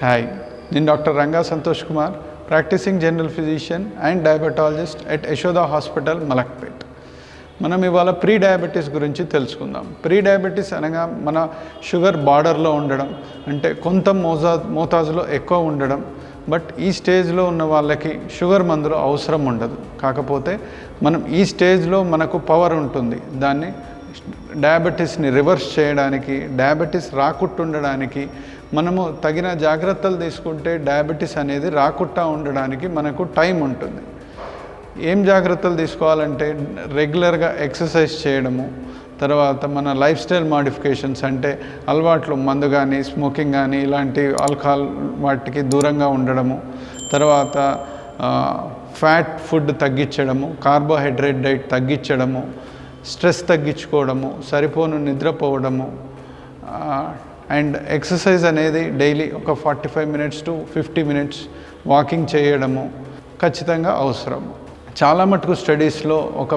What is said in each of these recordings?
Hi నేను doctor Ranga Santosh Kumar practising general physician and diabetologist at Yashoda hospital Malakpet. మనం ఇవాళ pre diabetes గురించి తెలుసుకుందాం. Pre diabetes అనగా మన షుగర్ బార్డర్లో ఉండడం అంటే కొంత మోజా మోతాజులో ఎక్కువ ఉండడం బట్ ఈ స్టేజ్లో ఉన్న వాళ్ళకి షుగర్ మందులు అవసరం ఉండదు. కాకపోతే మనం ఈ స్టేజ్లో మనకు పవర్ ఉంటుంది. దాన్ని డయాబెటీస్ని రివర్స్ చేయడానికి డయాబెటీస్ రాకుట్టుండడానికి మనము తగిన జాగ్రత్తలు తీసుకుంటే డయాబెటీస్ అనేది రాకుండా ఉండడానికి మనకు టైం ఉంటుంది. ఏం జాగ్రత్తలు తీసుకోవాలంటే రెగ్యులర్గా ఎక్సర్సైజ్ చేయడము తర్వాత మన లైఫ్ స్టైల్ మాడిఫికేషన్స్ అంటే అలవాట్లు మందు కానీ స్మోకింగ్ కానీ ఇలాంటి ఆల్కహాల్ వాటికి దూరంగా ఉండడము తర్వాత ఫ్యాట్ ఫుడ్ తగ్గించడము కార్బోహైడ్రేట్ డైట్ తగ్గించడము స్ట్రెస్ తగ్గించుకోవడము సరిపోను నిద్రపోవడము అండ్ ఎక్సర్సైజ్ అనేది డైలీ ఒక forty five minutes to fifty minutes walking చేయడము ఖచ్చితంగా అవసరం. చాలా మటుకు స్టడీస్లో ఒక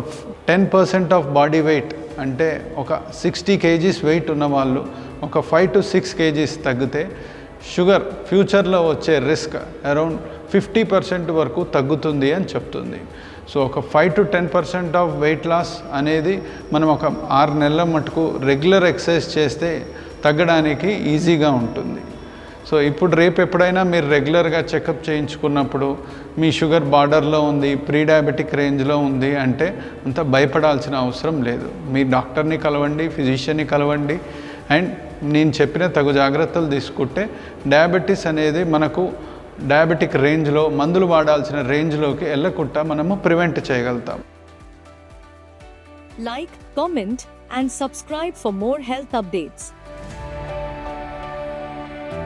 ten percent of body weight అంటే ఒక సిక్స్టీ కేజీస్ వెయిట్ ఉన్న వాళ్ళు ఒక ఫైవ్ టు సిక్స్ కేజీస్ తగ్గితే షుగర్ ఫ్యూచర్లో వచ్చే రిస్క్ అరౌండ్ ఫిఫ్టీ పర్సెంట్ వరకు తగ్గుతుంది అని చెప్తుంది. సో ఒక five to ten percent of weight loss అనేది మనం ఒక ఆరు నెలల మటుకు రెగ్యులర్ ఎక్సర్సైజ్ చేస్తే తగ్గడానికి ఈజీగా ఉంటుంది. సో ఇప్పుడు రేపు ఎప్పుడైనా మీరు రెగ్యులర్గా చెకప్ చేయించుకున్నప్పుడు మీ షుగర్ బార్డర్లో ఉంది ప్రీ డయాబెటిక్ రేంజ్లో ఉంది అంటే అంత భయపడాల్సిన అవసరం లేదు. మీ డాక్టర్ని కలవండి ఫిజిషియన్ని కలవండి అండ్ నేను చెప్పిన తగు జాగ్రత్తలు తీసుకుంటే డయాబెటీస్ అనేది మనకు డయాబెటిక్ రేంజ్లో మందులు వాడాల్సిన రేంజ్లోకి వెళ్ళకుండా మనము ప్రివెంట్ చేయగలుగుతాం. Like comment and subscribe for more health updates